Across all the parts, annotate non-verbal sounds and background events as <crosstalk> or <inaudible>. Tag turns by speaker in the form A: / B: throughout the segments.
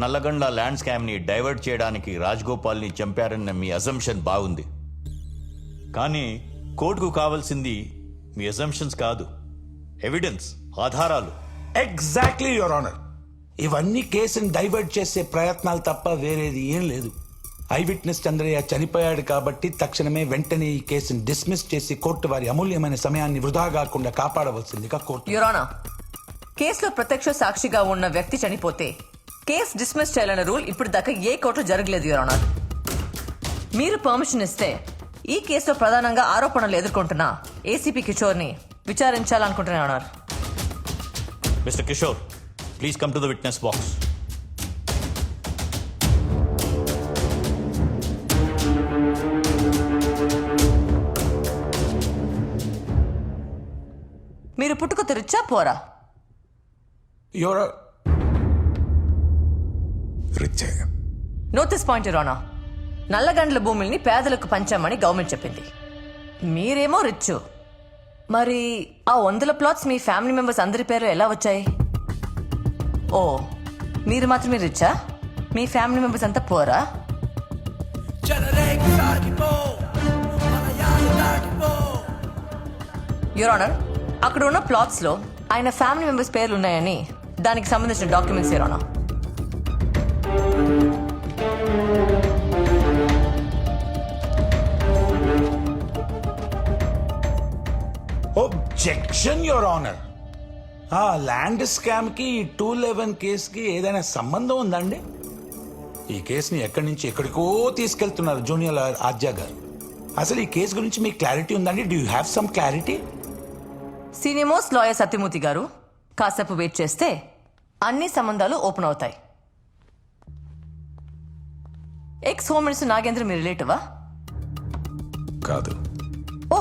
A: Nallagandla land స్కామ్ని divert చేయడానికి రాజ్గోపాల్ని చంపారన్న మీ assumption బాగుంది. కానీ కోర్టుకు కావాల్సింది మీ అజంప్షన్స్ కాదు. ఎవిడెన్స్ ఆధారాలు.
B: ఎగ్జాక్ట్లీ యువర్ ఆనర్ ఇవన్నీ కేసుని డైవర్ట్ చేసే ప్రయత్నాలు తప్ప వేరేది ఏం లేదు. ఐ విట్నెస్ చంద్రయ్య చనిపోయాడు కాబట్టి తక్షణమే వెంటనే ఈ కేసుని డిస్మిస్ చేసి కోర్టు వారి అమూల్యమైన సమయాన్ని వృధా కాకుండా కాపాడవలసిందిగా కోర్టు
C: యురానా కేసులో ప్రత్యక్ష సాక్షిగా ఉన్న వ్యక్తి చనిపోతే కేసు డిస్మిస్ చేయాలన్న రూల్ ఇప్పుడు దాకా ఏ కోర్టు జరగలేదు యురానా మీరు పర్మిషన్ ఇస్తే ఈ కేసులో ప్రధానంగా ఆరోపణలు ఎదుర్కొంటున్న ఏసీపీ కిషోర్ని విచారించాలనుకుంటున్నారు
A: mister Kishore please come to the witness box
C: మీరు పుట్టుక తెరిచా పోరా?
B: యువర్
D: రిచ్
C: నోటీస్ పాయింట్ రోనా నల్లగండ్ల భూముల్ని పేదలకు పంచామని గవర్నమెంట్ చెప్పింది. మీరేమో రిచ్ మరి ఆ వందల ప్లాట్స్ మీ ఫ్యామిలీ మెంబర్స్ అందరి పేరు ఎలా వచ్చాయి? ఓ మీరు మాత్రమే రిచ్చా? మీ ఫ్యామిలీ మెంబర్స్ అంతా పోరా? యువర్ ఆనర్ అక్కడ ఉన్న ప్లాట్స్లో ఆయన ఫ్యామిలీ మెంబర్స్ పేర్లు ఉన్నాయని దానికి సంబంధించిన documents your honour
B: objection your honour ఆ ల్యాండ్ స్కామ్కి ఈ టూ లెవెన్ కేసుకి ఏదైనా సంబంధం ఉందండి? ఈ కేసుని ఎక్కడి నుంచి ఎక్కడికో తీసుకెళ్తున్నారు జూనియర్ లాయర్ గారు. అసలు ఈ కేసు గురించి మీకు క్లారిటీ ఉందండి? Do you have some clarity
C: సినిమోస్ lawyer Satyamurthy garu కాసేపు వెయిట్ చేస్తే అన్ని సంబంధాలు ఓపెన్ అవుతాయి. ఎక్స్ హోమ్ మినిస్టర్ నాగేంద్ర మీ రిలేటివా
D: కాదు.
C: ఓ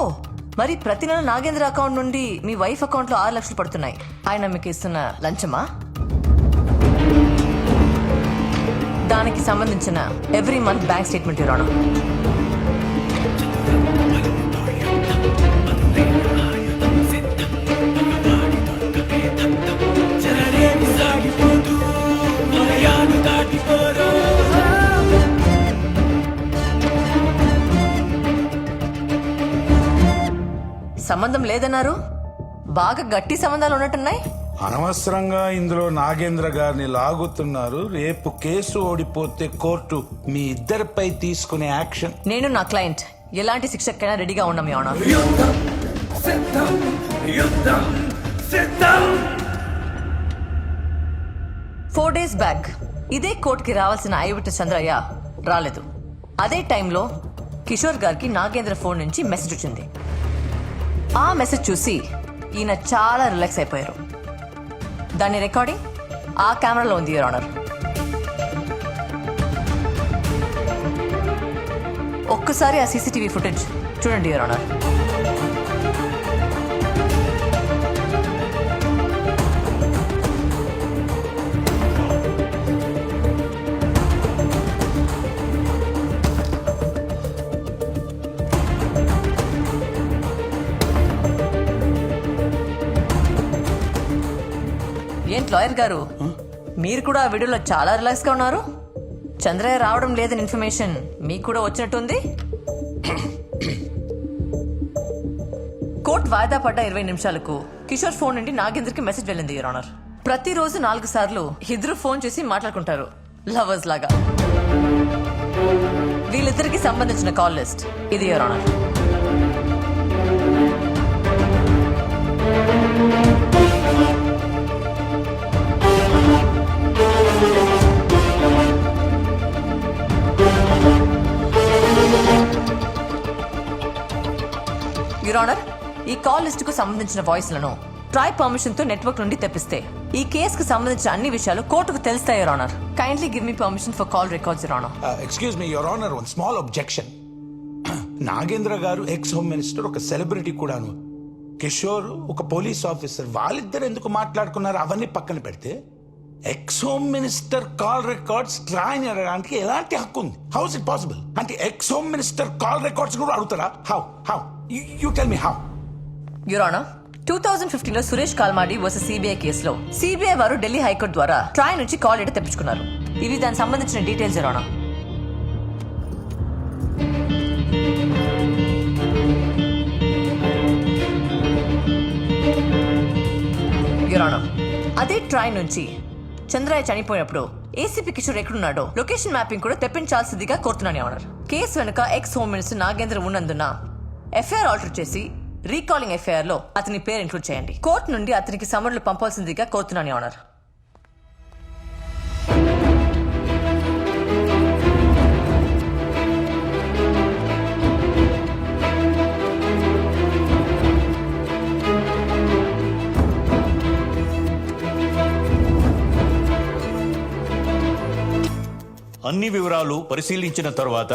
C: మరి ప్రతి నెల నాగేంద్ర అకౌంట్ నుండి మీ వైఫ్ అకౌంట్లో ఆరు లక్షలు పడుతున్నాయి. ఆయన మీకు ఇస్తున్న లంచమా? దానికి సంబంధించిన ఎవ్రీ మంత్ బ్యాంక్ స్టేట్మెంట్ ఇవ్వడం సంబంధం లేదన్నారు? బాగా గట్టి సంబంధాలు ఉన్నట్టున్నాయి?
B: అనవసరంగా ఇందులో నాగేంద్ర గారిని లాగుతున్నారు. రేపు కేసు ఓడిపోతే కోర్టు మీ ఇద్దరిపై తీసుకునే యాక్షన్.
C: నేను నా క్లయింట్. ఎలాంటి శిక్షకైనా రెడీగా ఉన్నాం మీ ఆనర్. ఫోర్ డేస్ బ్యాక్ ఇదే కోర్టుకి రావాల్సిన ఐవిట చంద్రయ్య రాలేదు. అదే టైంలో కిషోర్ గారికి నాగేంద్ర ఫోన్ నుంచి మెసేజ్ వచ్చింది. ఆ మెసేజ్ చూసి ఈయన చాలా రిలాక్స్ అయిపోయారు. దాని రికార్డింగ్ ఆ కెమెరాలో ఉంది యువర్ ఆనర్. ఒక్కసారి ఆ సీసీటీవీ ఫుటేజ్ చూడండి యువర్ ఆనర్. ఏంటి లాయర్ గారు? మీరు కూడా ఆ వీడియోలో చాలా రిలాక్స్గా ఉన్నారు. చంద్రయ్య రావడం లేదని ఇన్ఫర్మేషన్ మీకు కూడా వచ్చినట్టుంది. కోర్టు వాయిదా పడ్డ ఇరవై నిమిషాలకు కిషోర్ ఫోన్ నుండి నాగేంద్రకి మెసేజ్ వెళ్ళింది యువర్ ఆనర్ ప్రతిరోజు నాలుగు సార్లు ఇద్దరు ఫోన్ చేసి మాట్లాడుకుంటారు. లవర్స్ లాగా. వీళ్ళిద్దరికి సంబంధించిన కాల్ లిస్ట్. ఇది యువర్ ఆనర్ యువర్ ఆనర్ ఈ కాల్ లిస్ట్కు సంబంధించిన వాయిస్లను ట్రై పర్మిషన్తో నెట్వర్క్ నుండి తెప్పిస్తే ఈ కేసుకు సంబంధించిన అన్ని విషయాలు కోర్టుకు తెలుస్తాయి your honour kindly give me permission for call records your honour
B: excuse me your honour one small objection Nagendra garu ex home minister ఒక సెలబ్రిటీ కూడాను. కిషోర్ ఒక పోలీస్ ఆఫీసర్ వాళ్ళిద్దరు ఎందుకు మాట్లాడుకున్నారు? అవన్నీ పక్కన పెడితే ex home minister call records TRAI అడగడానికి ఎలాంటి హక్కు ఉంది? హౌ ఇస్ ఇట్ పాసిబుల్ అంటే ex home minister call records కూడా అడుగుతారా? How how you tell me how
C: your honour two thousand ఫిఫ్టీన్లో సురేష్ కాల్మాడి వర్సెస్ సిబిఐ కేసులో సిబిఐ వారు ఢిల్లీ హైకోర్టు ద్వారా ట్రాయ్ నుంచి కాల్ లెటర్ తెప్పించుకున్నారు. ఇవి దానికి సంబంధించిన డీటెయిల్స్ రావడం యురానా అదే ట్రై నుంచి చంద్రయ్య చనిపోయినప్పుడు ఏసీపీ కిషోర్ ఎక్కడున్నాడో లొకేషన్ మ్యాపింగ్ కూడా తెప్పించాల్సిందిగా కోరుతున్నాను ఎవరు కేసు వెనుక ఎక్స్ హోమ్ మినిస్టర్ నాగేంద్ర ఉన్నందున ఎఫ్ఐఆర్ ఆల్టర్ చేసి రీకాలింగ్ ఎఫ్ఐఆర్లో అతని పేరు ఇంక్లూడ్ చేయండి. కోర్టు నుండి అతనికి సమన్లు పంపాల్సిందిగా కోరుతున్నాను ఆనర్
A: అన్ని వివరాలు పరిశీలించిన తర్వాత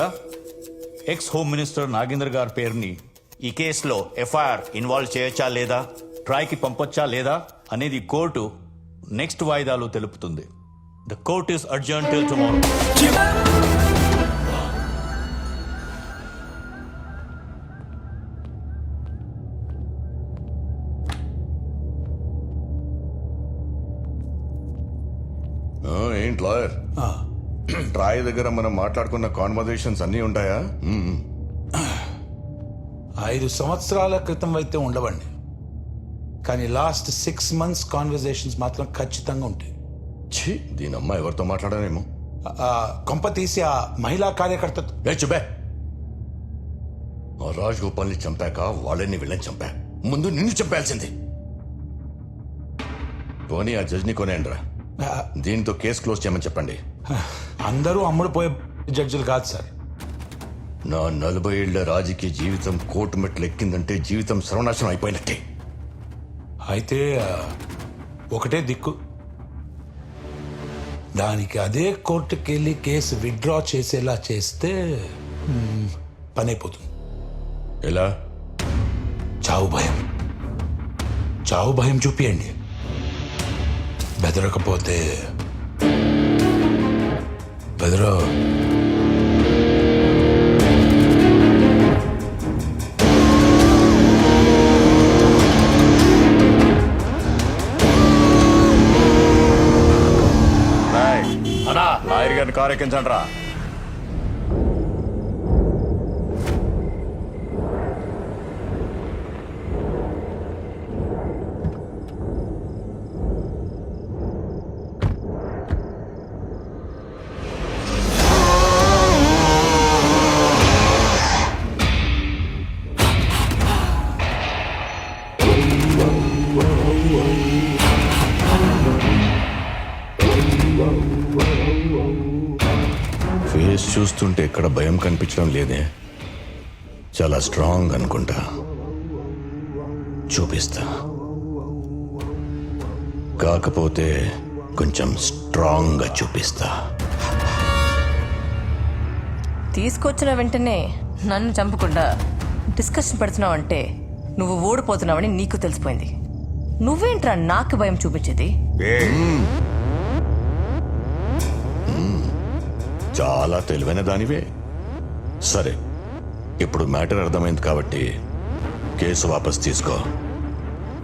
A: ఎక్స్ హోమ్ మినిస్టర్ నాగేంద్ర గారి పేరుని ఈ కేసులో ఎఫ్ఐఆర్ ఇన్వాల్వ్ చేయొచ్చా లేదా? ట్రాయ్కి పంపొచ్చా లేదా? అనేది కోర్టు నెక్స్ట్ వాయిదాలో తెలుపుతుంది. The court is urgent till tomorrow
E: ఏంటి లాయర్? <clears throat> ట్రాయ్ దగ్గర మనం మాట్లాడుకున్న కాన్వర్జేషన్స్ అన్నీ ఉంటాయా.
B: ఐదు సంవత్సరాల క్రితం అయితే ఉండవండి. కానీ లాస్ట్ సిక్స్ మంత్స్ కాన్వర్జేషన్స్ మాత్రం ఖచ్చితంగా ఉంటాయి.
E: ఛీ దీని అమ్మ ఎవరితో మాట్లాడానేమో
B: ఆ, కొంప తీసి ఆ మహిళా కార్యకర్తతో
E: ఏ చుబే రాజ్ గోపాల్ని చంపాక వాళ్ళని వీళ్ళని చంపా. ముందు నిన్ను చంపాల్సింది. పోనీ ఆ జడ్జిని కొనేయండిరా.
B: ఆ,
E: దీంతో కేసు క్లోజ్ చేయమని చెప్పండి.
B: అందరూ అమ్ముడుపోయే జడ్జిలు కాదు సార్.
E: నా నలభై ఏళ్ళ రాజకీయ జీవితం కోర్టు మెట్లు ఎక్కిందంటే జీవితం సర్వనాశనం అయిపోయినట్టే.
B: అయితే ఒకటే దిక్కు. దానికి అదే కోర్టుకి వెళ్ళి కేసు విత్డ్రా చేసేలా చేస్తే పని అయిపోతుంది
E: ఎలా?
B: చావు భయం. చావు భయం చూపియండి. బెదరకపోతే బెదరో.
A: అనా లాయర్ గారిని కారు ఎక్కించండి రా
E: కనిపించడం లేదే. చాలా స్ట్రాంగ్ అనుకుంటా. చూపిస్తా. కాకపోతే కొంచెం స్ట్రాంగ్గా చూపిస్తా.
C: తీసుకొచ్చిన వెంటనే నన్ను చంపకుండా డిస్కషన్ పెడుతున్నావంటే నువ్వు ఓడిపోతున్నావని నీకు తెలిసిపోయింది. నువ్వేంట్రా నాకు భయం చూపించేది?
E: చాలా తెలివైన దానివే. సరే. ఇప్పుడు మ్యాటర్ అర్థమైంది కాబట్టి కేసు వాపస్ తీసుకో.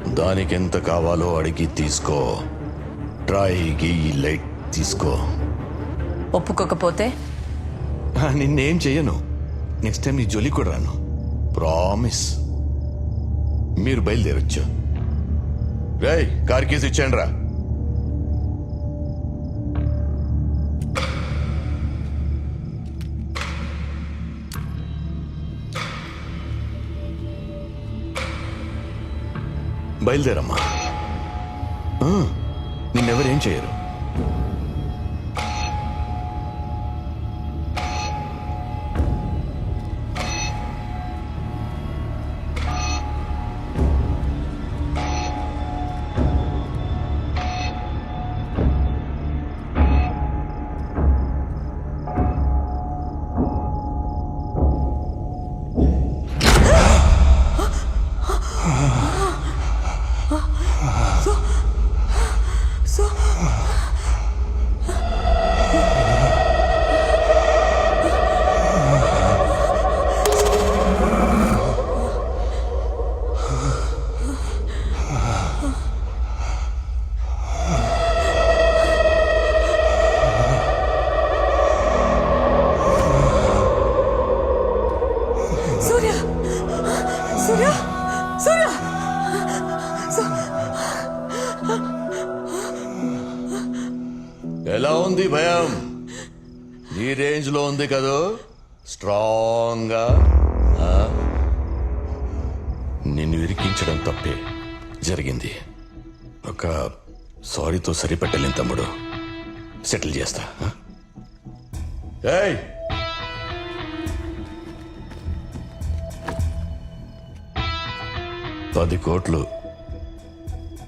E: దానికి ఎంత కావాలో అడిగి తీసుకో. ట్రై గీ లైట్ తీసుకో.
C: ఒప్పుకోకపోతే?
E: నిన్నేం చెయ్యను. నెక్స్ట్ టైం నీ జోలి కూడా రాను. ప్రామిస్. మీరు బయలుదేరొచ్చు. రేయ్ కార్ కేసు ఇచ్చాను రా బయలుదేరమ్మా. నిన్నెవరేం చేయరు. ఉంది భయం. ఈ రేంజ్లో ఉంది కదూ? స్ట్రాంగ్గా నిన్ను ఇరికించడం తప్పే జరిగింది. ఒక సారీతో సరిపెట్టలేని తమ్ముడు. సెటిల్ చేస్తా ఏయ్! పది కోట్లు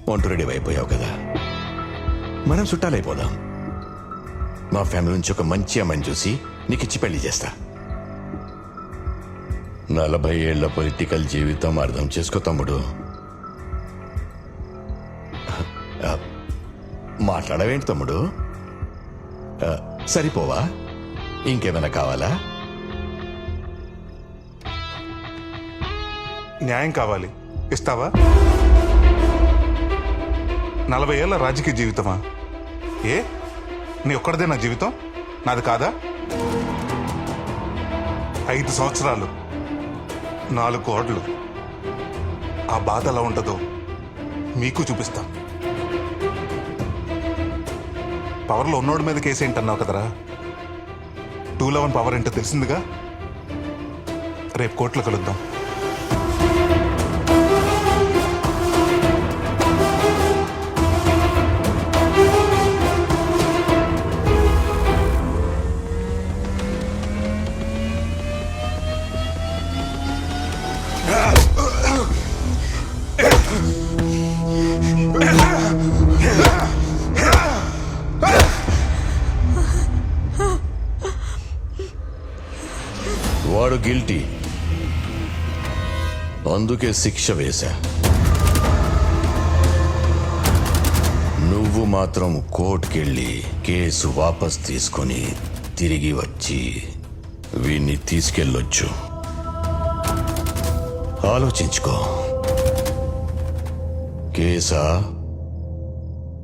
E: ఒంటు రెడీ అయిపోయావు కదా. మనం చుట్టాలైపోదాం. మా ఫ్యామిలీ నుంచి ఒక మంచి అమ్మాయిని చూసి నీకు ఇచ్చి పెళ్ళి చేస్తా. నలభై ఏళ్ళ పొలిటికల్ జీవితం అర్థం చేసుకో తమ్ముడు. మాట్లాడవేంటి తమ్ముడు? సరిపోవా? ఇంకేమైనా కావాలా?
F: న్యాయం కావాలి. ఇస్తావా? నలభై ఏళ్ళ రాజకీయ జీవితమా? ఏ? నీ ఒక్కడిదే నా జీవితం? నాది కాదా? ఐదు సంవత్సరాలు నాలుగు కోడ్లు ఆ బాధ ఎలా ఉంటుందో మీకు చూపిస్తాం. పవర్లో ఉన్నోడి మీద కేసు ఏంటన్నావు కదరా? టూ లెవెన్ పవర్ ఏంటో తెలిసిందిగా? రేపు కోర్టులో కలుద్దాం.
E: అందుకే శిక్ష వేశా. నువ్వు మాత్రం కోర్టుకెళ్ళి కేసు వాపస్ తీసుకొని తిరిగి వచ్చి వీణ్ణి తీసుకెళ్ళొచ్చు. ఆలోచించుకో. కేసా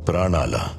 E: ప్రాణాలా.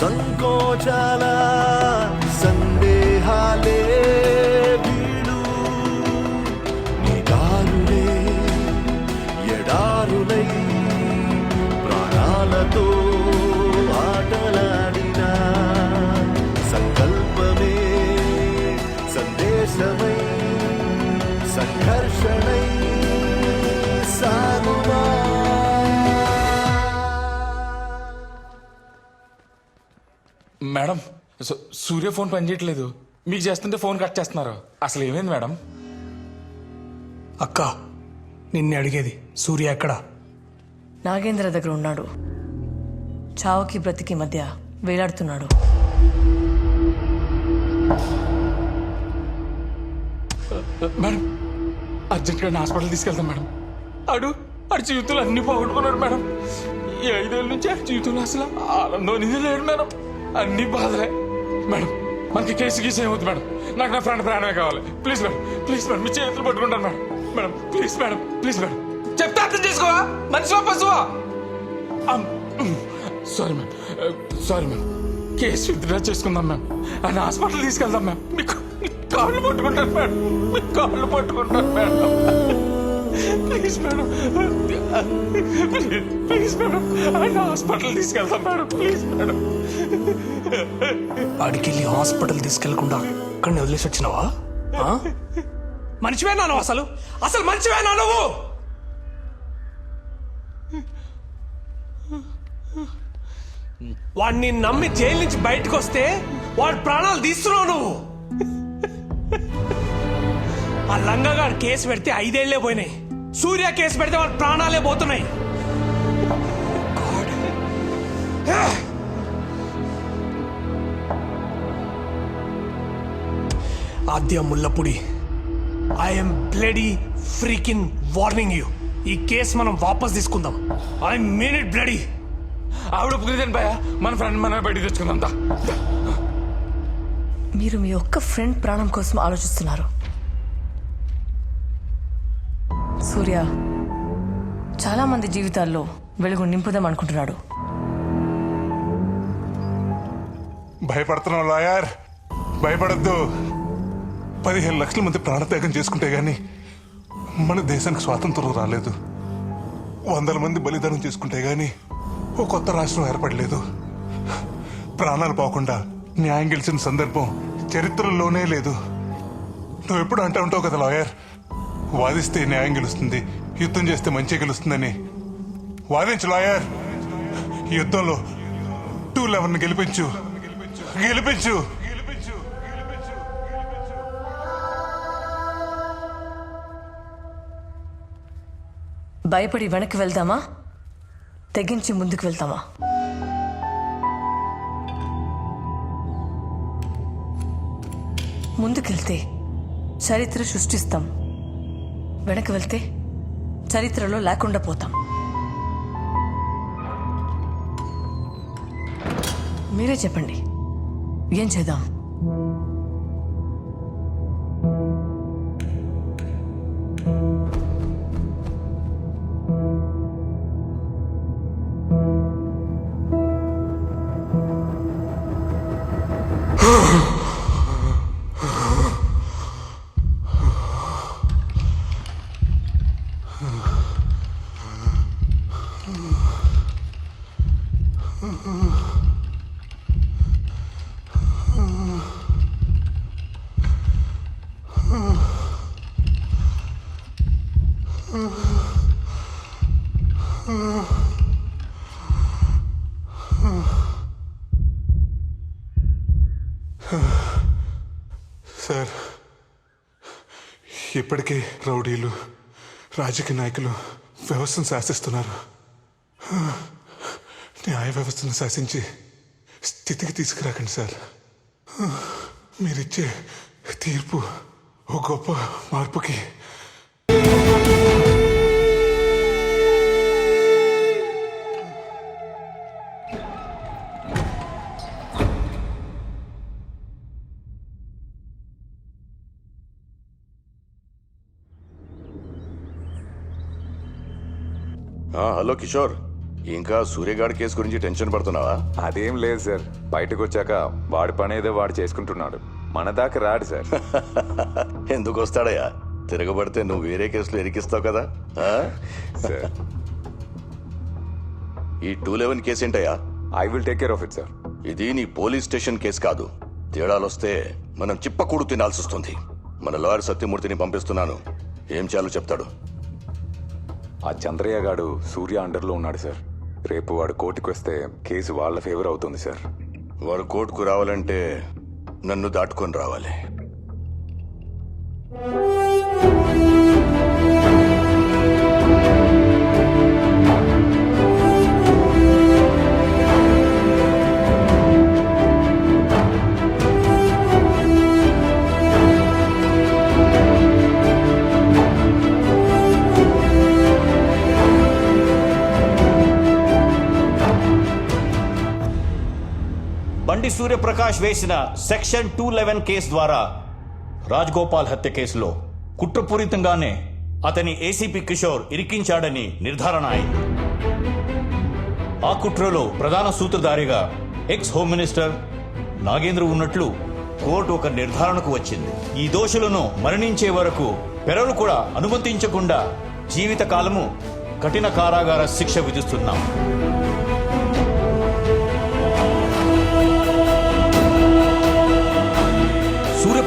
G: సంకోచాల సందేహాలే.
H: సూర్య ఫోన్ పనిచేయట్లేదు. మీకు చేస్తుంటే ఫోన్ కట్ చేస్తున్నారు. అసలు ఏమైంది మేడం?
I: అక్క నిన్నే అడిగేది. సూర్య ఎక్కడా?
C: నాగేంద్ర దగ్గర ఉన్నాడు. చావుకి బ్రతికి మధ్య వేలాడుతున్నాడు.
H: మేడం అర్జెంట్గా హాస్పిటల్ తీసుకెళ్తాం మేడం. ఆడు ఆడి జీవితంలో అన్ని పోగొట్టుకున్నాడు మేడం. ఈ ఐదేళ్ళ నుంచి ఆడి జీవితంలో అసలు ఆనందం అనేది లేడు మేడం. అన్ని బాధలే. మేడం మనకి కేసు గీసు ఏమవుతుంది మేడం. నాకు నా ఫ్రెండ్ ప్రాణమే కావాలి. ప్లీజ్ మేడం ప్లీజ్ మేడం మీ చేతులు పట్టుకుంటాను madam. Madam please madam please madam. చెప్తే అర్థం చేసుకోవా? మనిషివా పశువా sorry ma'am sorry ma'am case withdraw చేసుకుందాం మ్యామ్ ఆయన హాస్పిటల్ తీసుకెళ్దాం మ్యామ్ మీకు కాళ్ళు పట్టుకుంటాను మేడం. మీ కాళ్ళు పట్టుకుంటాను madam. Please madam. Please madam. ఆయన హాస్పిటల్ తీసుకెళ్తాం మేడం. Please madam.
I: అడికెళ్ళి హాస్పిటల్ తీసుకెళ్ళకుండా అక్కడిని వదిలేసి వచ్చినావా? ఆ? మనిషివేనా నువ్వు అసలు. అసలు మనిషివేనా నువ్వు. వాడిని నమ్మి జైలు నుంచి బయటకు వస్తే వాడి ప్రాణాలు తీస్తున్నావు నువ్వు. ఆ లంగగాడు కేసు పెడితే ఐదేళ్ళే పోయినాయి. సూర్య కేసు పెడితే వాడి ప్రాణాలే పోతున్నాయి. Adya Mullapudi I'm bloody freaking warning you ఈ కేసు మనం వాపస్ తీసుకుందాం. ఐ మీన్ ఇట్ బ్లడీ
H: ఆవిడ ఒప్పుకునేదాన్ని భయ? మన ఫ్రెండ్ మన బయటికి తెచ్చుకుందాం.
C: మీరు మీ ఒక్క ఫ్రెండ్ ప్రాణం కోసం ఆలోచిస్తున్నారు. సూర్య చాలా మంది జీవితాల్లో వెలుగు నింపుదాం అనుకుంటున్నాడు.
F: భయపడుతున్నావు లాయర్. భయపడద్దు. పదిహేను లక్షల మంది ప్రాణత్యాగం చేసుకుంటే గాని మన దేశానికి స్వాతంత్రం రాలేదు. వందల మంది బలిదానం చేసుకుంటే గాని ఓ కొత్త రాష్ట్రం ఏర్పడలేదు. ప్రాణాలు పోకుండా న్యాయం గెలిచిన సందర్భం చరిత్రలోనే లేదు. నువ్వు ఎప్పుడు అంటూ ఉంటావు కదా లాయర్? వాదిస్తే న్యాయం గెలుస్తుంది యుద్ధం చేస్తే మంచి గెలుస్తుందని. వాదించు లాయర్. ఈ యుద్ధంలో టూ లెవెన్ గెలిపించు. గెలిపించు.
C: భయపడి వెనక్కి వెళ్దామా? తెగించి ముందుకు వెళ్తామా? ముందుకెళ్తే చరిత్ర సృష్టిస్తాం. వెనక్కి వెళ్తే చరిత్రలో లేకుండా పోతాం. మీరే చెప్పండి. ఏం చేద్దాం?
F: ఇప్పటికే రౌడీలు రాజకీయ నాయకులు వ్యవస్థను శాసిస్తున్నారు. న్యాయ వ్యవస్థను శాసించి స్థితికి తీసుకురాకండి సార్. మీరిచ్చే తీర్పు ఓ గొప్ప మార్పుకి
E: హలో కిషోర్. ఇంకా సూర్యగాడి కేసు గురించి టెన్షన్ పడుతున్నావా?
D: అదేం లేదు సార్. బయటకు వచ్చాక వాడి పని ఏదో వాడు చేసుకుంటున్నాడు. మన దాకా రాడు సార్. <laughs>
E: ఎందుకు వస్తాడయ్యా తిరగబడితే నువ్వు వేరే కేసులో ఇరికిస్తావు కదా ఆ?
D: సార్.
E: ఈ టూ లెవెన్ కేసు ఏంటయ్యా?
D: I will take care of it sir.
E: ఇది నీ పోలీస్ స్టేషన్ కేసు కాదు. తేడాలొస్తే మనం చిప్పకూడు తినాల్సి వస్తుంది మన లాయర్ సత్యమూర్తిని పంపిస్తున్నాను. ఏం చేయాలో చెప్తాడు.
D: ఆ చంద్రయ్య గాడు సూర్య అండర్లో ఉన్నాడు సార్. రేపు వాడు కోర్టుకు వస్తే కేసు వాళ్ళ ఫేవర్ అవుతుంది సార్.
E: వాడు కోర్టుకు రావాలంటే నన్ను దాటుకొని రావాలి.
A: సూర్యప్రకాష్ వేసిన సెక్షన్ టూ లెవెన్ కేసు ద్వారా రాజ్గోపాల్ హత్య కేసులో కుట్రపూరితంగానే అతని ఏసీపీ కిషోర్ ఇరికించాడని నిర్ధారణ అయింది. ఆ కుట్రలో ప్రధాన సూత్రధారిగా ఎక్స్ హోమ్ మినిస్టర్ నాగేంద్ర ఉన్నట్లు కోర్టు ఒక నిర్ధారణకు వచ్చింది. ఈ దోషులను మరణించే వరకు పెరలు కూడా అనుమతించకుండా జీవిత కాలము కఠిన కారాగార శిక్ష విధిస్తున్నాం.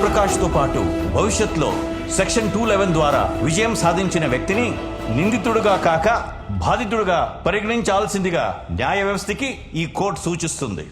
A: సూర్యప్రకాష్తో పాటు భవిష్యత్తులో సెక్షన్ టూ లెవెన్ ద్వారా విజయం సాధించిన వ్యక్తిని నిందితుడుగా కాక బాధితుడుగా పరిగణించాల్సిందిగా న్యాయ వ్యవస్థకి ఈ కోర్టు సూచిస్తుంది.